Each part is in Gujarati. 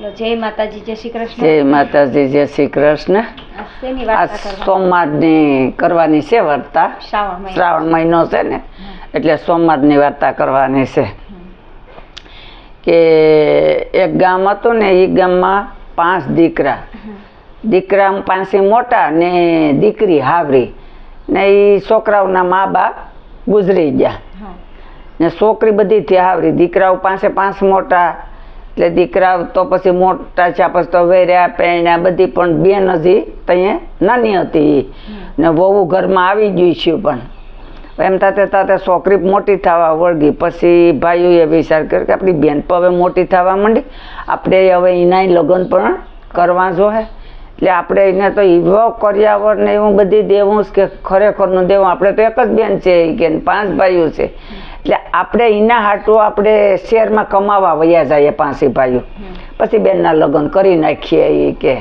જય માતાજી જય શ્રી કૃષ્ણ. જય માતાજી જય શ્રી કૃષ્ણ. આ સોમવારની કરવાની છે વાર્તા. શ્રાવણ મહિનો. છે ને એટલે સોમવારની વાર્તા કરવાની છે. કે એક ગામ હતું ને એ ગામમાં પાંચ દીકરા. દીકરા પાસે મોટા ને દીકરી હાવરી. ને એ છોકરાઓના મા બાપ ગુજરી ગયા. ને છોકરી બધી થી હાવરી. દીકરાઓ પાસે પાંચ મોટા એટલે દીકરા તો પછી મોટા છે પછી તો વેર્યા પહેણ્યા બધી પણ બેન હજી ત્યાં નાની હતી. ને વહુ ઘરમાં આવી ગયું છે પણ. એમ તાતે તાતે છોકરી મોટી થવા વળગી. પછી ભાઈઓએ વિચાર કર્યો કે આપણી બેન પણ હવે મોટી થવા માંડી. આપણે હવે એના લગ્ન પણ કરવા જોઈએ એટલે આપણે એને તો એવો કર્યાવર ને એવું બધી દેવું કે ખરેખરનું દેવું. આપણે તો એક જ બેન છે કે પાંચ ભાઈઓ છે. એટલે આપણે એના હાટું આપણે શેરમાં કમાવા વયા જઈએ પાંસી ભાઈઓ. પછી બેનના લગ્ન કરી નાખીએ એ કે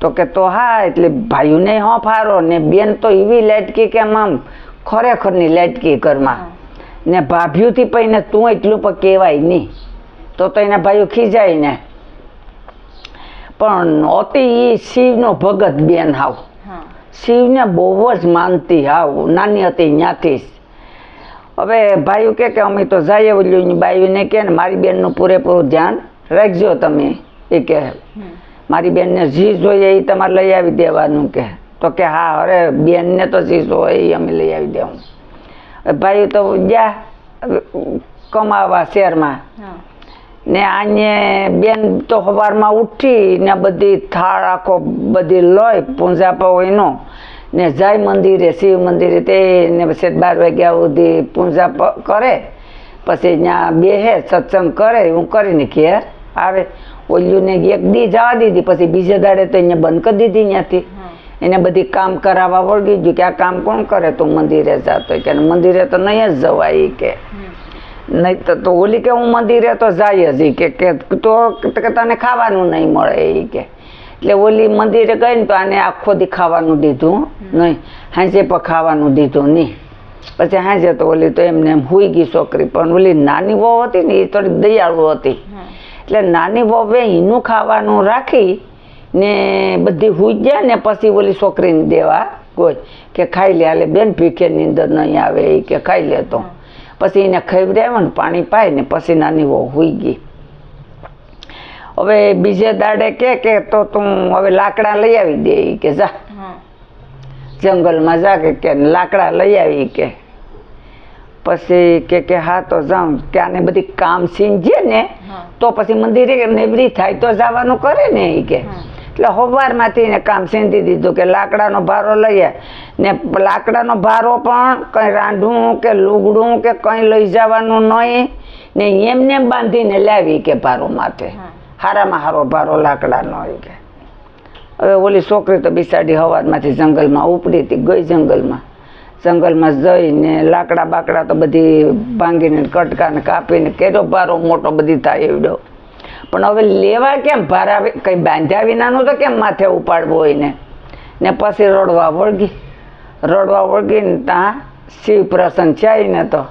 તો કે તો હા એટલે ભાઈઓને હો ફારો ને બેન તો એવી લાટકી કે આમ ખરેખરની લાટકી ઘરમાં. ને ભાભીઓથી પહીને તું એટલું પણ કહેવાય નહીં. તો તો એના ભાઈઓ ખીજાય ને. પણ અતિ એ શિવનો ભગત બેન હાવ. શિવને બહુ જ માનતી હાવ. નાની હતી ત્યાંથી જ. હવે ભાઈઓ કે કે અમે તો જઈએ ઓલ્યું બાઈઓને કે ને મારી બેનનું પૂરેપૂરું ધ્યાન રાખજો તમે એ કે મારી બેનને જી જોઈએ એ તમારે લઈ આવી દેવાનું કે તો કે હા અરે બેનને તો જી જોઈએ એ અમે લઈ આવી દેવું. ભાઈઓ ભાઈ તો ગયા કમાવા શહેરમાં ને આને બેન તો સવારમાં ઉઠી ને બધી થાળ આખો બધી લોય પૂંજા પહોંચનો ને જાય મંદિરે શિવ મંદિરે તે ને પછી બાર વાગ્યા સુધી પૂજા કરે. પછી ત્યાં બેહે સત્સંગ કરે હું કરીને ઘેર આવે. ઓલ્યુને એક દી જવા દીધી પછી બીજે દાડે તો અહીંયા બંધ કરી દીધી ત્યાંથી. એને બધી કામ કરાવવા વળગી ગયું કે આ કામ કોણ કરે? તું મંદિરે જાતો કે મંદિરે તો નહીં જ જવાય કે. નહીં તો તો ઓલી કે હું મંદિરે તો જાય જ કે કે તો તને ખાવાનું નહીં મળે એ કે. એટલે ઓલી મંદિરે ગઈ ને તો આને આખો દી ખાવાનું દીધું નહીં હાંજે પણ ખાવાનું દીધું નહીં. પછી હાંજે તો ઓલી તો એમને એમ હુઈ ગઈ છોકરી પણ ઓલી નાની વહુ હતી ને એ થોડી દયાળુ હતી. એટલે નાની વહુએ એનું ખાવાનું રાખી ને બધી હુઈ ગયા ને પછી ઓલી છોકરીને દેવા કોઈ કે ખાઈ લે હાલે બેન ભીખે નીંદર નહીં આવે એ કે ખાઈ લે તો. પછી એને ખવડાવ્યો ને પાણી પાય ને પછી નાની વહુ હુઈ ગઈ. હવે બીજે દાડે કે કે તો તું હવે લાકડા લઈ આવી દે કે જા. જંગલમાં જા કે કે લાકડા લઈ આવી કે. પછી કે કે હા તો જાઉં. કે આને બધી કામ સીંજે ને તો પછી મંદિરે નેબરી થાય તો જવાનું કરે ને એ કે. એટલે સવારમાંથી એને કામ સીંધી દીધું કે લાકડાનો ભારો લઈએ ને લાકડાનો ભારો પણ કંઈ રાંધવું કે લુગડું કે કંઈ લઈ જવાનું નહીં ને એમને એમ બાંધીને લાવી કે ભારો માથે. હા. હારામાં હારો ભારો લાકડાનો હોય કે. હવે ઓલી છોકરી તો બિસાડી હવાજમાંથી જંગલમાં ઉપડી હતી, ગઈ જંગલમાં. જંગલમાં જઈને લાકડા બાકડા તો બધી ભાંગીને કટકાને કાપીને કેરો ભારો મોટો બધી થાય એવડો. પણ હવે લેવા કેમ? ભારા કંઈ બાંધ્યા વિનાનું તો કેમ માથે ઉપાડવું હોય ને? ને પછી રડવા વળગી. રડવા વળગીને ત્યાં શિવ પ્રસન્ન છે ને તો.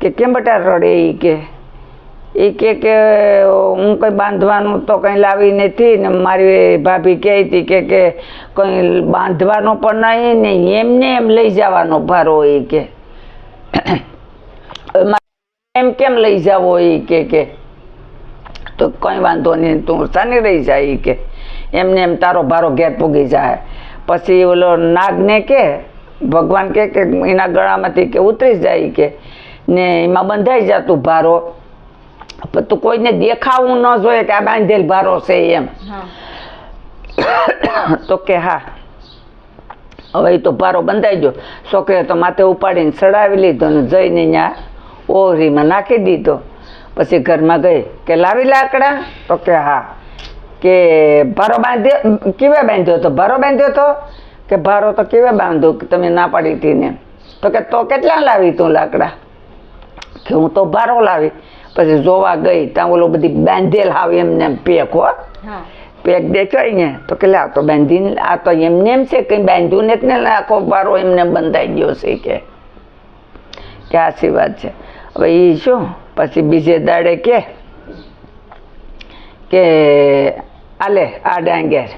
કે કેમ બટા રડે એ કે? એ કે કે હું કંઈ બાંધવાનું તો કંઈ લાવી નથી. ને મારી ભાભી કહે હતી કે કે, કંઈ બાંધવાનો પણ નહીં ને એમને એમ લઈ જવાનો ભારો એ કે. એમ કેમ લઈ જાવો એ કે કે? તો કંઈ વાંધો નહીં, તું સાની રહી જાય એ કે. એમને એમ તારો ભારો ઘેર પૂગી જાય. પછી ઓલો નાગને કે, ભગવાન કે એના ગળામાંથી કે ઉતરી જાય કે. ને એમાં બંધાઈ જતું ભારો. તું કોઈને દેખાવું ન જોઈએ કે આ બાંધેલ ભારો છે એમ. તો કે હા. હવે તો ભારો બંધાઈ ગયો. છોકરીએ તો માથે ઉપાડીને ચડાવી લીધો ને જઈને ત્યાં ઓહરીમાં નાખી દીધો. પછી ઘરમાં ગઈ કે લાવી લાકડા? તો કે હા. કે ભારો બાંધ્યો કેવે બાંધ્યો તો ભારો બાંધ્યો તો કે ભારો તો કેવે બાંધો કે તમે ના પાડી હતી ને. તો કે તો કેટલા લાવી તું લાકડા? કે હું તો ભારો લાવી. પછી જોવા ગઈ ત્યાં ઓલો બધી બાંધેલ હાવ એમને એમ પેક હો. પેક દેખાય ને તો કે આ તો બાંધીને આ તો એમને એમ છે કંઈ બાંધ્યું નથી ને આખો ભારો એમને બંધાઈ ગયો છે કે. કે આશી વાત છે. હવે એ શું? પછી બીજે દાડે કે કે આલે આ ડાંગેર.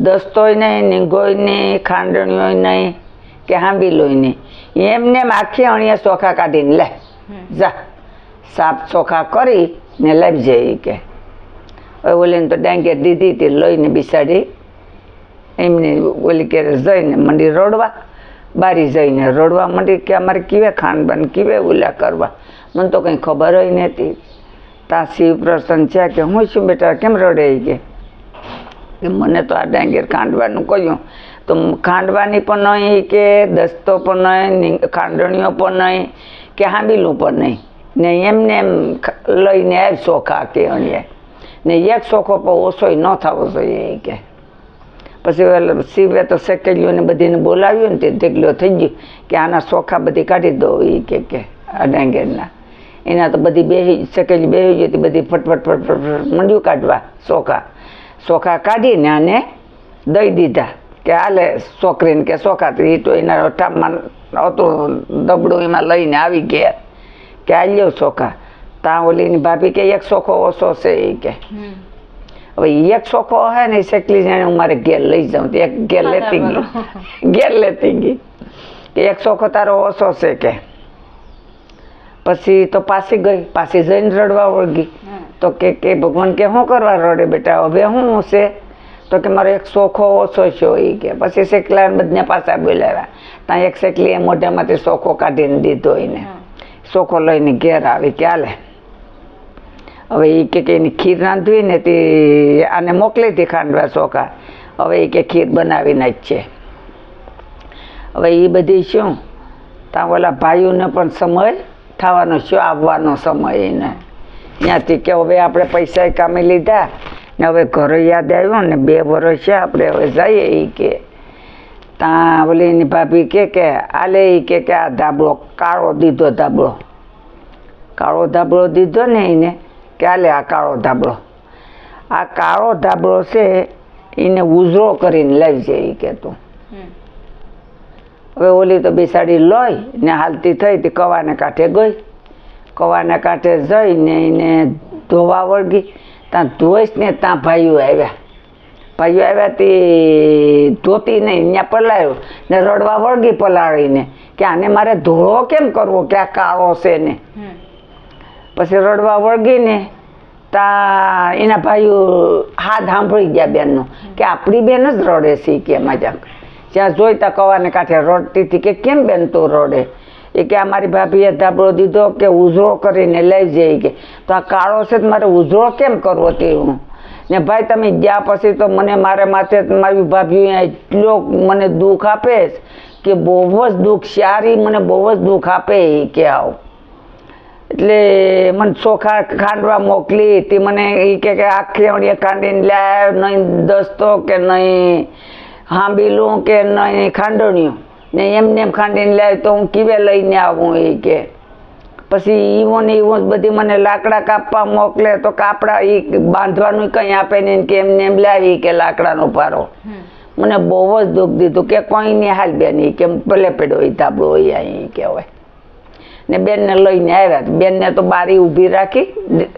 દસ્તોય નહીં નીંગોય નહીં ખાંડણીઓય નહીં કે હાંબીલોય નહીં. એમને આખી અણીએ ચોખા કાઢીને લે. જા સાફ ચોખા કરી ને લઈ જઈ કે. ઓલીને તો ડાંગેર દીધી હતી, લઈને બિસાડી. એમને ઓલી કે જઈને મંડી રોડવા, બારી જઈને રોડવા. મંડી કે અમારે કીવે ખાનબાન, કીવે ઓલા કરવા. મને તો કંઈ ખબર હોય નહોતી. તા શિવ પ્રસન્ન છે કે હું છું બેટા, કેમ રડે કે? મને તો આ ડાંગેર ખાંડવાનું કહ્યું. તો ખાંડવાની પણ નહીં કે દસ્તો પણ નહીં ખાંડણીઓ પણ નહીં. કે હાંબીલું પણ નહીં. ને એમને એમ લઈને એક ચોખા કે અણીએ. ને એક ચોખો પણ ઓછોય ન થવો જોઈએ એ કે. પછી શિવે તો શેકેલીઓ ને બધીને બોલાવ્યું ને તે ઢેકલીઓ થઈ ગયું કે આના ચોખા બધી કાઢી દો એ કે કે આ એના તો બધી બેહી શેકેલી બેહી હતી બધી ફટફટ ફટફટ ફટ મંડ્યું કાઢવા ચોખા ચોખા કાઢીને આને દઈ દીધા કે હાલે છોકરીને કે ચોખા તો એ તો એના ટાપમાં હતું દબડું એમાં લઈને આવી ગયા. કે આ લ્યો ચોખા ત્યાં ઓલીની ભાભી કે એક ચોખો ઓછો છે એ કે. હવે એક ચોખો હે ને શેકલી જાણે હું મારે ઘેર લઈ જાઉં. તો એક ઘેર લેતી ગઈ. ઘેર લેતી ગઈ. કે એક ચોખો તારો ઓછો છે કે. પછી તો પાછી ગઈ. પાછી જઈને રડવા વળગી. તો કે કે ભગવાન કે શું કરવા રડે બેટા? હવે શું છે? તો કે મારો એક સોખો ઓછો છે એ કે. પછી શેકલા બધને પાછા બોલાવ્યા. ત્યાં એક શેકલી એ મોઢામાંથી સોખો કાઢીને દીધો એને. સોખો લઈને ઘેર આવી કે હાલે. હવે એ કે કે એની ખીર રાંધવી ને તે આને મોકલી હતી ખાંડવા સોખા હવે એ કે ખીર બનાવીને જ છે. હવે એ બધી શું? ત્યાં ઓલા ભાઈઓને પણ સમય થવાનો શું આવવાનો સમય એને. ત્યાંથી કે હવે આપણે પૈસા કામી લીધા. હવે ઘરે યાદ આવ્યો ને બે વર્ષ છે આપણે હવે જઈએ એ કે. ત્યાં ઓલી એની ભાભી કે કે આલે એ કે કે આ ધાબળો કાળો દીધો ધાબળો. કાળો ધાબળો દીધો ને એને કે આલે આ કાળો ધાબળો. આ કાળો ધાબળો છે એને ઉજળો કરીને લાવજે એ કે તું. હવે ઓલી તો બિસાડી લોય ને હાલતી થઈ તે કવાને કાંઠે ગઈ. કવાને કાંઠે જઈને એને ધોવા વળગી. ત્યાં ધોઈશ ને ત્યાં ભાઈઓ આવ્યા. ભાઈઓ આવ્યા તે ધોતી નહીં ત્યાં પલાળ્યો ને રડવા વળગી પલાળીને કે આને મારે ધોળો કેમ કરવો કે આ કાળો છે ને? પછી રડવા વળગીને તા એના ભાઈઓ હાથ સાંભળી ગયા બેનનો કે આપણી બેન જ રડે છે કે મજાક જ્યાં જોઈતા કવાને કાંઠે રડતી હતી કે કેમ બેન તું રડે? એ કે આ મારી ભાભીએ ધાબળો દીધો કે ઉજળો કરીને લઈ જાય કે. તો આ કાળો છે તો મારે ઉઝરો કેમ કરવો તે હું? ને ભાઈ તમે ગયા પછી તો મને મારે માથે મારી ભાભી એટલો મને દુઃખ આપે કે બહુ જ દુઃખ, સારી મને બહુ જ દુઃખ આપે એ કે આવો. એટલે મને ચોખા ખાંડવા મોકલી તે મને એ કે આખી અણીએ ખાંડીને લાવ નહીં દસ્તો કે નહીં હાંબીલું કે નહીં ખાંડણીયું. ને એમને એમ ખાંડીને લાવ તો હું કીવે લઈને આવું એ કે. પછી ઈવો ને ઈવો બધી મને લાકડા કાપવા મોકલે તો કાપડા એ બાંધવાનું કંઈ આપે નહીં કે એમને એમ લાવી કે લાકડાનો પારો. મને બહુ જ દુઃખ દીધું કે કોઈ નહીં હાલ બેન એ કે ભલે પેડો એ તાબડો હોય અહીં કહેવાય. ને બેનને લઈને આવ્યા બેનને તો બારી ઊભી રાખી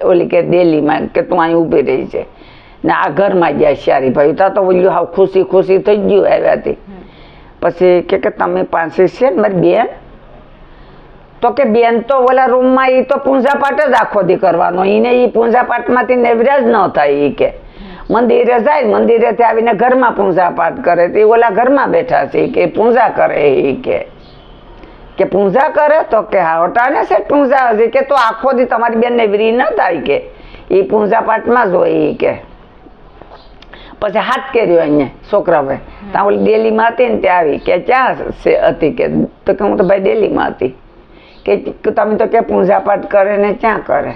ઓલી કે દેલીમાં કે તું અહીં ઊભી રહી છે. ને આ ઘરમાં ગયા શ્યારી ભાઈ તા તો ઓલું હાવ ખુશી ખુશી થઈ ગયું આવ્યા હતી પછી કે કે તમે પાસે છે ને મારી બેન? તો કે બેન તો ઓલા રૂમમાં એ તો પૂંજાપાટ જ આખો દી કરવાનો. એને એ પૂજાપાઠમાંથી નેવરા જ ન થાય એ કે. મંદિરે જાય મંદિરેથી આવીને ઘરમાં પૂંજાપાઠ કરે. તે ઓલા ઘરમાં બેઠા છે કે પૂજા કરે એ કે. કે પૂજા કરે તો કે, હા હટાને છે પૂંજા હજી. કે, તો આખો દી તમારી બેન નેવરી ન થાય કે. એ પૂજાપાઠમાં જ હોય એ કે. પછી હાથ કર્યો અહીંયા છોકરા ભાઈ ત્યાં ઓલી ડેલીમાં હતી ને ત્યાં આવી. કે ક્યાં હતી કે? તો કે હું તો ભાઈ ડેલીમાં હતી. કે તમે તો કે પૂજા પાઠ કરે ને ક્યાં કરે?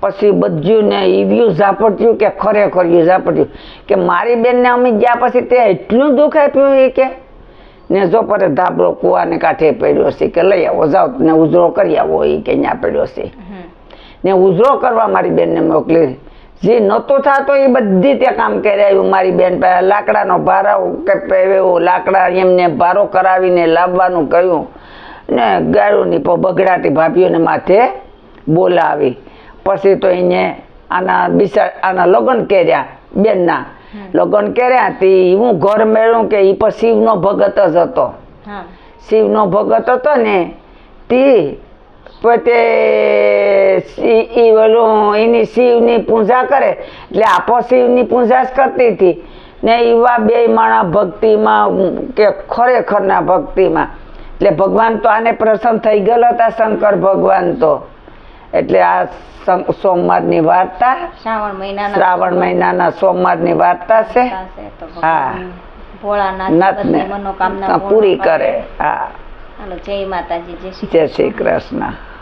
પછી બધું ને ઈવ્યું ઝાપટ્યું કે ખરેખર યું ઝાપટ્યું. કે મારી બેનને અમે ગયા પછી તે એટલું દુઃખ આપ્યું એ કે? ને જો પર ધાબળો કુવાને કાંઠે પડ્યો છે કે લઈ આવો જાઓ ને ઉજળો કરી આવો એ કે અહીંયા પડ્યો છે. ને ઉજળો કરવા મારી બેનને મોકલી. જે નહોતો થતો એ બધી ત્યાં કામ કરાવ્યું મારી બેન પાસે. લાકડાનો ભારો કે પેવ્યો લાકડા એમને ભારો કરાવીને લાવવાનું કહ્યું ને ગાળુની બગડાટી ભાભીઓને માથે બોલાવી. પછી તો એને આના બિસા આના લગ્ન કર્યા બેનના. લગ્ન કર્યા તે હું ઘર મેળવું કે એ પણ શિવનો ભગત જ હતો. શિવનો ભગત હતો ને તે પોતે એ ઓલું એની શિવની પૂજા કરે. એટલે આપો શિવની પૂજા જ કરતી હતી. ને એવા બે માણા ભક્તિમાં કે ખરેખરના ભક્તિમાં. એટલે ભગવાન તો આને પ્રસન્ન થઈ ગયેલો હતા શંકર ભગવાન તો. એટલે આ સોમવારની વાર્તા શ્રાવણ મહિનાના શ્રાવણ મહિનાના સોમવારની વાર્તા છે. હા. પૂરી કરે. હા. જય માતાજી જય શ્રી કૃષ્ણ.